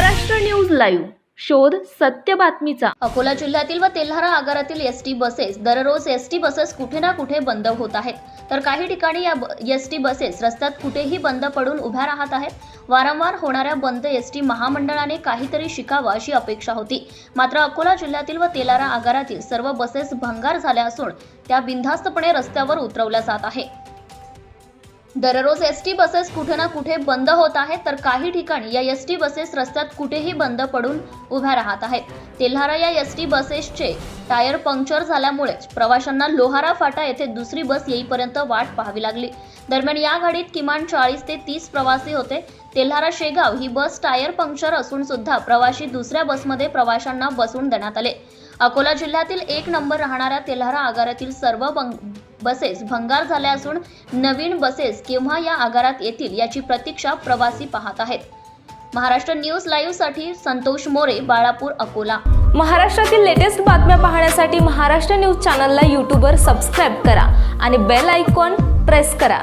Maharashtra news live. शोध सत्य बातमीचा. अकोला जिल्ह्यातील व तेल्हारा आगारातील एस टी बसेस दररोज एस टी बसेस कुठे ना कुठे बंद होत आहेत. तर काही ठिकाणी या एस टी बसेस रस्त्यात कुठेही बंद पडून उभ्या राहत आहेत. वारंवार होणाऱ्या बंद एस टी महामंडळाने काहीतरी शिकावं अशी अपेक्षा होती. मात्र अकोला जिल्ह्यातील व तेलारा आगारातील सर्व बसेस भंगार झाल्या असून त्या बिनधास्तपणे रस्त्यावर उतरवल्या जात आहे दररोज एस टी बसेस कुठे ना कुठे बंद होत आहेत तर काही ठिकाणी या एस टी बसेस रस्त्यात कुठेही बंद पडून उभ्या राहत आहेत. तेल्हारा या एस टी बसेसचे टायर पंक्चर झाल्यामुळेच प्रवाशांना लोहारा फाटा येथे दुसरी बस येईपर्यंत वाट पाहावी लागली. दरम्यान या गाडीत किमान चाळीस ते तीस प्रवासी होते. तेल्हारा शेगाव ही बस टायर पंक्चर असून सुद्धा प्रवाशी दुसऱ्या बसमध्ये प्रवाशांना बसून देण्यात आले. अकोला जिल्ह्यातील एक नंबर राहणाऱ्या तेल्हारा आगारातील सर्व बंग बसेस भंगार झाल्या असून नवीन बसेस केव्हा या आगारात येतील याची प्रतीक्षा प्रवासी पाहत आहेत. महाराष्ट्र न्यूज लाईव्हसाठी संतोष मोरे बाळापूर अकोला. महाराष्ट्रातील लेटेस्ट बातम्या पाहण्यासाठी महाराष्ट्र न्यूज चॅनलला यूट्यूबवर सबस्क्राईब करा आणि बेल आयकॉन प्रेस करा.